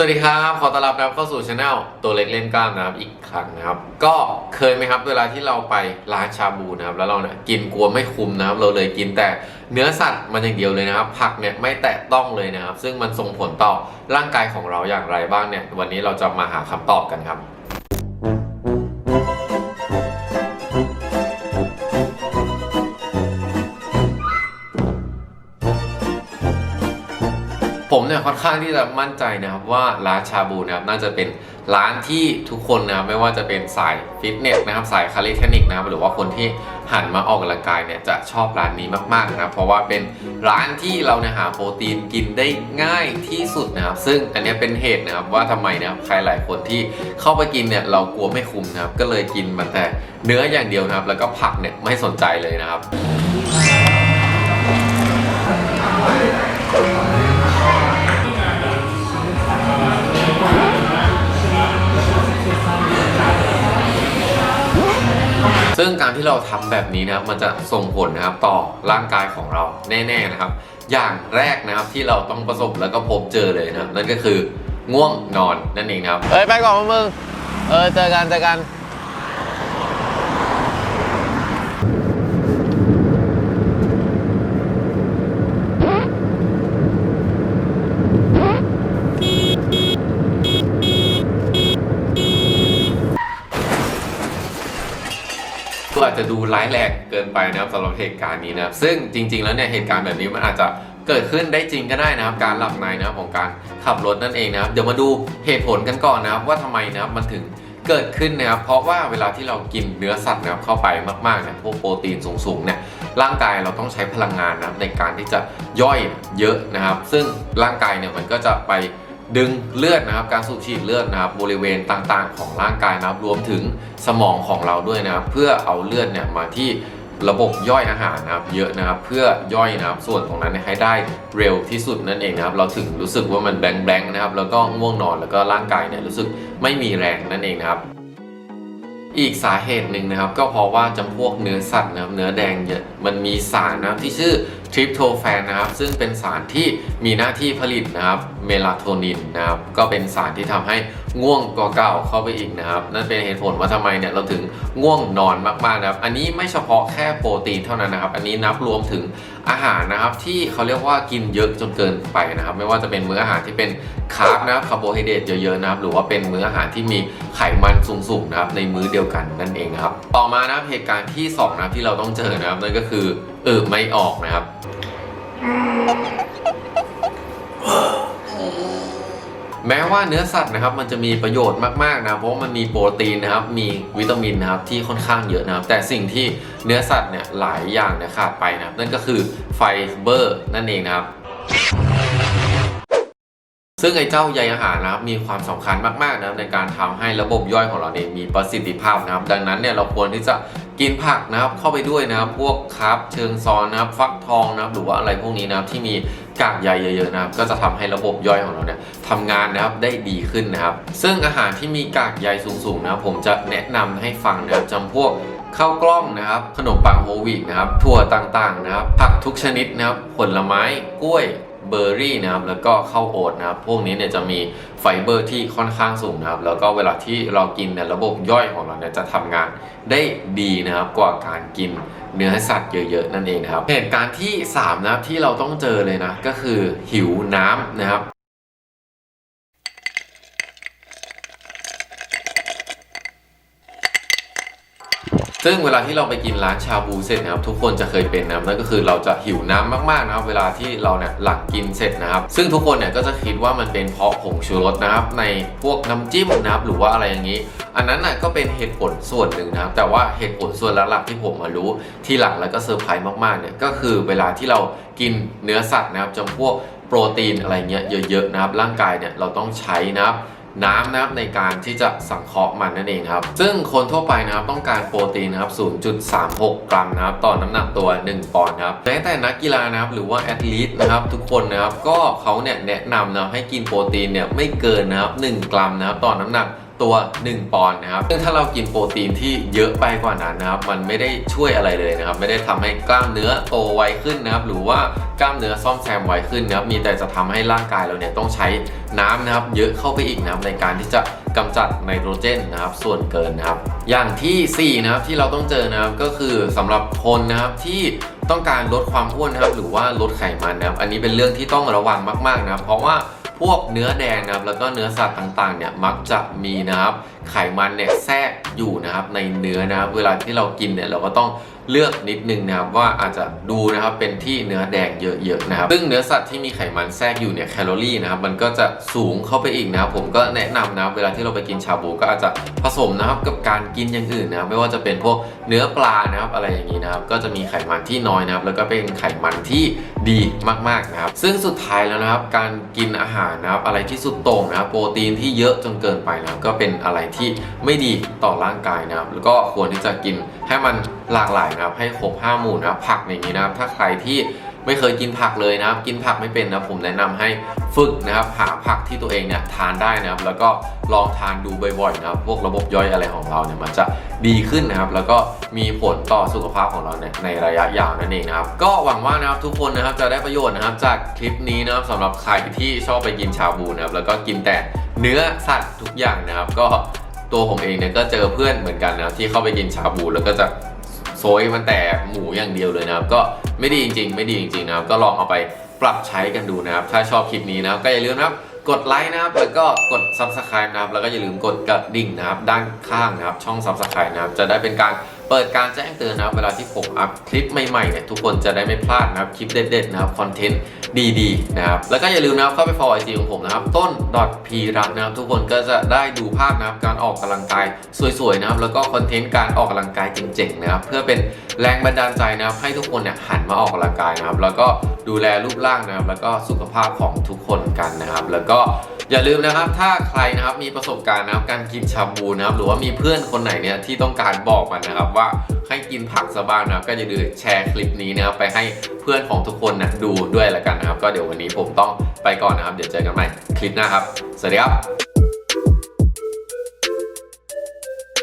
สวัสดีครับ ขอต้อนรับนะครับเข้าสู่ช anel ตัวเล็กเล่นกล้ามนะครับอีกครั้งนะครับ ก็เคยไหมครับเวลาที่เราไปร้านชาบูนะครับ แล้วเราเนี่ยกินกลัวไม่คุ้มนะครับ เราเลยกินแต่เนื้อสัตว์มันอย่างเดียวเลยนะครับ ผักเนี่ยไม่แตะต้องเลยนะครับ ซึ่งมันส่งผลต่อร่างกายของเราอย่างไรบ้างเนี่ย วันนี้เราจะมาหาคำตอบกันครับ ผมเนี่ยค่อนข้างที่จะมั่นใจนะครับว่าร้านชาบูนะครับน่าจะเป็นร้านที่ทุกคนนะครับไม่ว่าจะเป็นสายฟิตเนสนะครับสายคาลิเทนิกนะครับหรือว่าคนที่หันมาออกกำลังกายเนี่ยจะชอบร้านนี้มากๆนะครับเพราะว่าเป็นร้านที่เราเนี่ยหาโปรตีนกินได้ง่ายที่สุดนะครับซึ่งอันนี้เป็นเหตุนะครับว่าทำไมนะครับใครหลายคนที่เข้าไปกินเนี่ยเรากลัวไม่คุ้มนะครับก็เลยกินมันแต่เนื้ออย่างเดียวนะครับแล้วก็ผักเนี่ยไม่สนใจเลยนะครับ ที่เราทำแบบนี้นะครับมันจะส่งผลนะครับต่อร่างกายของเราแน่ๆนะครับ อย่างแรกนะครับที่เราต้องประสบแล้วก็พบเจอเลยนะครับนั่นก็คือง่วงนอนนั่นเองครับเอ้ยไปก่อนมึงเออเจอกันเจอกัน ก็อาจจะดูร้ายแรงเกินไปนะครับสำหรับเหตุการณ์นี้นะครับซึ่งจริง ๆ แล้วเนี่ยเหตุการณ์แบบนี้มันอาจจะเกิดขึ้นได้จริงก็ได้นะครับ การหลับในนะครับของการขับรถนั่นเองนะครับ เดี๋ยวมาดูเหตุผลกันก่อนนะครับ ว่าทำไมนะครับมันถึงเกิดขึ้นนะครับ เพราะว่าเวลาที่เรากินเนื้อสัตว์นะครับเข้าไปมากๆเนี่ยพวกโปรตีนสูงๆเนี่ยร่างกายเราต้องใช้พลังงานนะครับในการที่จะย่อยเยอะนะครับ ซึ่งร่างกายเนี่ยมันก็จะไป ดึงเลือดนะครับ การสูบฉีดเลือดนะครับ บริเวณต่างๆ ของร่างกายนะครับ รวมถึงสมองของเราด้วยนะครับ เพื่อเอาเลือดเนี่ยมาที่ระบบย่อยอาหารนะครับเยอะนะครับเพื่อย่อยนะครับส่วนตรงนั้นให้ได้เร็วที่สุดนั่นเองนะครับ เราถึงรู้สึกว่ามันแบงแบงนะครับ แล้วก็ง่วงนอนแล้วก็ร่างกายเนี่ยรู้สึกไม่มีแรงนั่นเองนะครับอีกสาเหตุหนึ่งนะครับ ก็เพราะว่าจำพวกเนื้อสัตว์นะครับเนื้อแดงเนี่ยมันมีสารนะครับที่ชื่อทริปโตแฟนนะครับ ซึ่งเป็นสารที่มีหน้าที่ผลิตนะครับเมลาโทนินนะครับก็เป็นสารที่ทำให้ง่วงกว่าเก่าเข้าไปอีกนะครับ นั่นเป็นเหตุผลว่าทำไมเนี่ยเราถึงง่วงนอนมากๆนะครับ อันนี้ไม่เฉพาะแค่โปรตีนเท่านั้นนะครับ อันนี้นับรวมถึงอาหารนะครับ ที่เขาเรียกว่ากินเยอะจนเกินไปนะครับ ไม่ว่าจะเป็นมื้ออาหารที่เป็นคาร์บนะครับคาร์โบไฮเดรตเยอะๆนะครับหรือว่าเป็นมื้ออาหารที่มีไขมันสูงๆนะครับในมื้อเดียวกันนั่นเองครับต่อมานะเหตุการณ์ที่สองนะที่เราต้องเจอนะครับนั่นก็คือเออไม่ออกนะครับ แม้ว่าเนื้อสัตว์นะครับมันจะมีประโยชน์มากๆนะเพราะมันมีโปรตีนนะครับมีวิตามินนะครับที่ค่อนข้างเยอะนะครับ แต่สิ่งที่เนื้อสัตว์เนี่ยหลายอย่างเนี่ยขาดไปนะครับนั่นก็คือไฟเบอร์นั่นเองนะครับซึ่งไอ้เจ้าใยอาหารนะครับมีความสำคัญมากๆนะในการทำให้ระบบย่อยของเราเนี่ยมีประสิทธิภาพนะครับ ดังนั้นเนี่ยเราควรที่จะ กินผักนะครับเข้าไปด้วยนะครับพวกคาร์บเชิงซ้อนนะครับฟักทองนะครับหรือว่าอะไรพวกนี้นะครับที่มีกากใยเยอะๆนะครับก็จะทำให้ระบบย่อยของเราเนี่ยทำงานนะครับได้ดีขึ้นนะครับ ซึ่งอาหารที่มีกากใยสูงๆนะครับผมจะแนะนำให้ฟังนะครับจำพวกข้าวกล้องนะครับขนมปังโฮลวีตนะครับถั่วต่างๆนะครับผักทุกชนิดนะครับผลไม้กล้วย เบอร์รี่นะครับแล้วก็ข้าวโอ๊ตนะครับพวกนี้เนี่ยจะมีไฟเบอร์ที่ค่อนข้างสูงนะครับแล้วก็เวลาที่เรากินเนี่ยระบบย่อยของเราเนี่ยจะทำงานได้ดีนะครับกว่าการกินเนื้อสัตว์เยอะๆนั่นเองนะครับเหตุการณ์ที่สามนะครับที่เราต้องเจอเลยนะก็คือหิวน้ำนะครับ ซึ่งเวลาที่เราไปกินร้านชาบูเสร็จนะครับทุกคนจะเคยเป็นนะครับนั่นก็คือเราจะหิวน้ำมากๆนะครับเวลาที่เราเนี่ยหลังกินเสร็จนะครับ ซึ่งทุกคนเนี่ยก็จะคิดว่ามันเป็นเพราะผงชูรสนะครับในพวกน้ำจิ้มนะครับหรือว่าอะไรอย่างนี้ อันนั้นน่ะก็เป็นเหตุผลส่วนหนึ่งนะครับแต่ว่าเหตุผลส่วนหลักๆที่ผมมารู้ที่หลังแล้วก็เซอร์ไพรส์มากๆเนี่ยก็คือเวลาที่เรากินเนื้อสัตว์นะครับจำพวกโปรตีนอะไรเงี้ยเยอะๆนะครับร่างกายเนี่ยเราต้องใช้นะครับ น้ำนะครับในการที่จะสังเคราะห์มันนั่นเองครับ ซึ่งคนทั่วไปนะครับต้องการโปรตีนนะครับ 0.36 กรัมนะครับต่อน้ำหนักตัว 1 ปอนด์ครับแม้แต่นักกีฬานะครับหรือว่าแอทลีตนะครับทุกคนนะครับก็เขาเนี่ยแนะนำนะให้กินโปรตีนเนี่ยไม่เกินนะครับ1กรัมนะครับต่อน้ำหนัก ตัว 1 ปอนด์นะครับซึ่งถ้าเรากินโปรตีนที่เยอะไปกว่านั้นนะครับ มันไม่ได้ช่วยอะไรเลยนะครับ ไม่ได้ทำให้กล้ามเนื้อโตไวขึ้นนะครับ หรือว่ากล้ามเนื้อซ่อมแซมไวขึ้นนะครับ มีแต่จะทำให้ร่างกายเราเนี่ยต้องใช้น้ำนะครับ เยอะเข้าไปอีกนะครับในการที่จะกำจัดไนโตรเจนนะครับ ส่วนเกินนะครับ อย่างทีสี่4นะครับที่เราต้องเจอนะครับก็คือสำหรับคนนะครับที่ต้องการลดความอ้วนนะครับ หรือว่าลดไขมันนะครับ อันนี้เป็นเรื่องที่ต้องระวังมากๆนะครับ เพราะว่า พวกเนื้อแดงนะครับแล้วก็เนื้อสัตว์ต่างๆเนี่ยมักจะมีนะครับไขมันเนี่ยแทรกอยู่นะครับในเนื้อนะครับเวลาที่เรากินเนี่ยเราก็ต้อง เลือกนิดนึงนะครับว่าอาจจะดูนะครับเป็นที่เนื้อแดงเยอะๆนะครับซึ่งเนื้อสัตว์ที่มีไขมันแทรกอยู่เนี่ยแคลอรี่นะครับมันก็จะสูงเข้าไปอีกนะครับผมก็แนะนำนะครับเวลาที่เราไปกินชาบูก็อาจจะผสมนะครับกับการกินอย่างอื่นนะครับไม่ว่าจะเป็นพวกเนื้อปลานะครับอะไรอย่างนี้นะครับก็จะมีไขมันที่น้อยนะครับแล้วก็เป็นไขมันที่ดีมากๆนะครับซึ่งสุดท้ายแล้วนะครับการกินอาหารนะครับอะไรที่สุดโต่งนะครับโปรตีนที่เยอะจนเกินไปนะครับก็เป็นอะไรที่ไม่ดีต่อร่างกายนะครับแล้วก็ควรที่จะกิน ให้มันหลากหลายนะครับให้ครบห้าหมู่นะครับผักอย่างนี้นะครับ ถ้าใครที่ไม่เคยกินผักเลยนะครับ กินผักไม่เป็นนะผมแนะนำให้ฝึกนะครับ หาผักที่ตัวเองเนี่ยทานได้นะครับ แล้วก็ลองทานดูบ่อยๆนะครับ พวกระบบย่อยอะไรของเราเนี่ยมันจะดีขึ้นนะครับ แล้วก็มีผลต่อสุขภาพของเราเนี่ยในระยะยาวนั่นเองนะครับ ก็หวังว่านะครับทุกคนนะครับจะได้ประโยชน์นะครับ จากคลิปนี้นะครับสำหรับใครที่ชอบไปกินชาบูนะครับ แล้วก็กินแต่เนื้อสัตว์ทุกอย่างนะครับ ก็ ตัวผมเองเนี่ยก็เจอเพื่อนเหมือนกันนะที่เข้าไปกินชาบูแล้วก็จะโซยมันแต่หมูอย่างเดียวเลยนะครับ ก็ไม่ดีจริง ๆ ไม่ดีจริงๆนะครับ ก็ลองเอาไปปรับใช้กันดูนะครับ ถ้าชอบคลิปนี้นะครับก็อย่าลืมนะครับ กดไลค์นะครับ แล้วก็กด subscribe นะครับ แล้วก็อย่าลืมกดกระดิ่งนะครับ ด้านข้างนะครับ ช่อง subscribe นะครับ จะได้เป็นการ เปิดการแจ้งเตือนนะครับเวลาที่ผมอัพคลิปใหม่ๆเนี่ยทุกคนจะได้ไม่พลาดนะครับคลิปเด็ดๆนะครับคอนเทนต์ดีๆนะครับแล้วก็อย่าลืมนะครับเข้าไป follow IG ของผมนะครับต้น p รักนะครับทุกคนก็จะได้ดูภาพนะครับการออกกำลังกายสวยๆนะครับแล้วก็คอนเทนต์การออกกำลังกายเจ๋งๆนะครับเพื่อเป็นแรงบันดาลใจนะครับให้ทุกคนเนี่ยหันมาออกกำลังกายนะครับแล้วก็ดูแลรูปร่างนะครับแล้วก็สุขภาพของทุกคนกันนะครับ แล้วก็ อย่าลืมนะครับ ถ้าใครนะครับมีประสบการณ์นะครับการกินชาบูนะครับ หรือว่ามีเพื่อนคนไหนเนี่ยที่ต้องการบอกมันนะครับว่าให้กินผักซะบ้างนะครับ ก็อย่าลืมแชร์คลิปนี้นะครับไปให้เพื่อนของทุกคนนะดูด้วยละกันนะครับ ก็เดี๋ยววันนี้ผมต้องไปก่อนนะครับ เดี๋ยวเจอกันใหม่คลิปหน้าครับ สวัสดีครับ